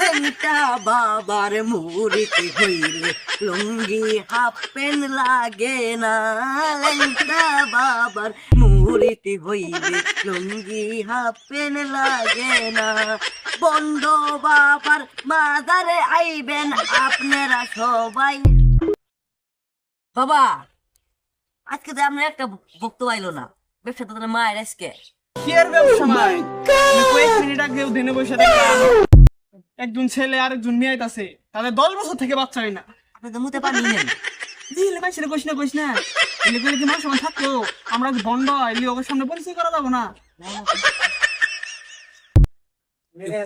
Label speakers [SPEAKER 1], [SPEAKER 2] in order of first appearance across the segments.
[SPEAKER 1] লেংটা বাবার মুড়িতে হইলে লুঙ্গি half pant লাগে না। লেংটা বাবার মুড়িতে হইলে লুঙ্গি হাফ প্যান্ট লাগে না। বন্ধ বাবার মাদারে আইবেন আপনারা সবাই। বাবা আজকে তো আমরা একটা ভক্ত আইলো না। ব্যবসা তো মায়ের আজকে।
[SPEAKER 2] কি এর ব্যবসা নাই কয়েক মিনিট আগে দিনে বসে একজন ছেলে আর একজন মেয়ে আইতাছে তাদের দশ বছর থেকে বাচ্চা হয় না।
[SPEAKER 1] আপনি তো মুতে পানি নেন
[SPEAKER 2] দিলে ভাই সেটা কইস না কইস না। এলে কি মানুষ সমান থাকতো আমরা কি বন্ধ? এলি ওর সামনে পরিচয় করা যাব না।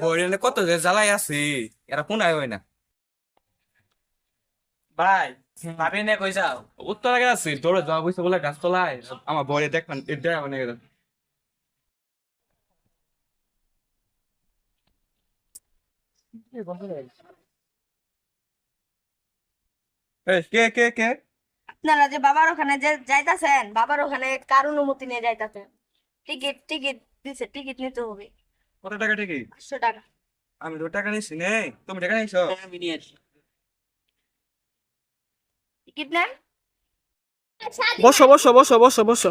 [SPEAKER 3] হরিয়ানা কত যে জ্বালাই আছে এরা কোন আয় হয় না।
[SPEAKER 2] ভাই ভাবি নে কই যাও?
[SPEAKER 3] উত্তর আগে আছে দৌড়ে যাওয়া বসে বলে গাছ তলায়। আমার বরে দেখবেন দেখ মানে কে কে কে?
[SPEAKER 4] আপনারা যে বাবার ওখানে যে যাইতাছেন বাবার ওখানে কার অনুমতি নিয়ে যাইতাছেন? টিকিট টিকিট দিছে টিকিট নিতে হবে।
[SPEAKER 3] কত টাকা
[SPEAKER 4] পাঁচশো টাকা।
[SPEAKER 3] আমি তো টাকা নিছি নেই তুমি টাকা নিছো?
[SPEAKER 4] টিকিট নেন?
[SPEAKER 2] বসো বসো বসো বসো বসো।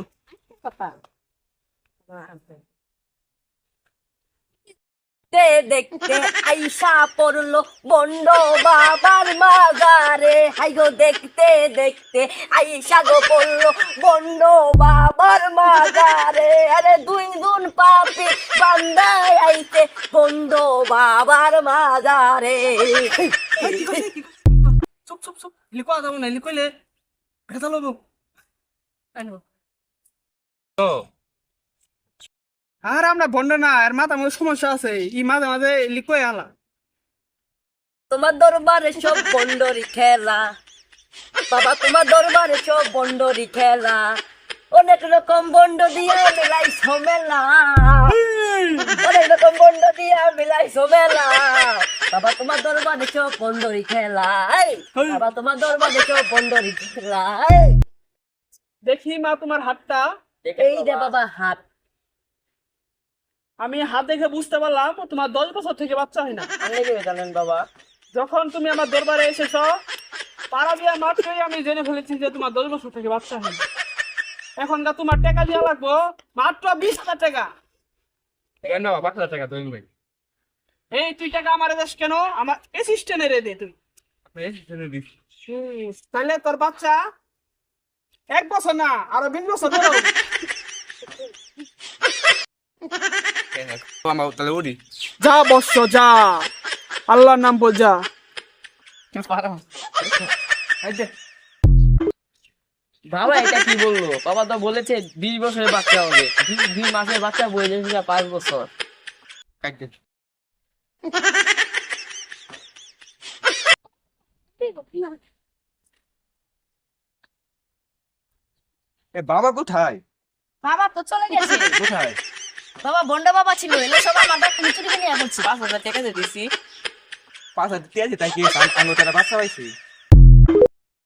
[SPEAKER 1] দেখতে দেখতে আইসা পড়ল বন্ড বাবার মাজারে হাই গো, দেখতে দেখতে আইসা গো পড়ল বন্ড বাবার মাজারে আরে দুই দুন পাপি বান্দায় আইতে বন্ড বাবার মাজারে
[SPEAKER 2] চুপ চুপ চুপ। এলি কথা যাব না এলি কইলে আর আমরা বন্ধ না আর মাথা মধ্যে সমস্যা আছে ই মাঝে মাঝে কই আলা।
[SPEAKER 1] তোমার দরবারে সব বন্ডরি খেলা বাবা তোমার দরবারে সব বন্ডরি খেলা। অনেক রকম বন্ড দিয়া মিলাই সমেলা অনেক রকম বন্ড দিয়া মিলাই সমেলা বাবা তোমার দরবারে সব বন্ডরি খেলা বাবা তোমার দরবারে সব বন্ডরি খেলা
[SPEAKER 2] দেখি মা তোমার হাতটা।
[SPEAKER 1] এই যে বাবা হাত।
[SPEAKER 2] আমি হাত দেখে বুঝতে পারলাম তোমার দশ বছর থেকে বাচ্চা হয় না।
[SPEAKER 1] জানেন বাবা।
[SPEAKER 2] যখন তুমি আমার দরবারে এসেছ পাড়া দিয়া মাত্রই আমি জেনে ফেলেছি যে তোমার দশ বছর থেকে বাচ্চা হয় না। এখনকার তোমার টাকা দেওয়া লাগবো মাত্র বিশ হাজার টাকা।
[SPEAKER 3] কেন পাঁচ হাজার টাকা তুমি ভাই
[SPEAKER 2] এই তুই টাকা আমার দেশ কেন? আমার দে তুই। তাহলে তোর বাচ্চা এক বছর না আরও বিশ বছর বড় হবে।
[SPEAKER 3] আমার তাহলে উড়ি
[SPEAKER 2] যা বৎস যা। আল্লাহর নাম বল যা।
[SPEAKER 5] বাবা এটা কি বলল? বাবা তো বলেছে বিশ বছরের বাচ্চা হবে। দুই- মাসের বাচ্চা বয়স হচ্ছে পাঁচ বছর।
[SPEAKER 3] এ বাবা কোথায়?
[SPEAKER 4] বাবা তো চলে গেছে।
[SPEAKER 3] কোথায়?
[SPEAKER 4] বাবা, বন্ডা বাবা ছিল, এলে সব মাথা ডাক্তার চুরি নিয়ে বলছে।
[SPEAKER 5] পাঁচ হাজার টাকা দিয়ে দিছি।
[SPEAKER 3] পাঁচ হাজার দিয়ে আছে তাই কি? আঙ্গুর তারা বাচ্চা পাইছি?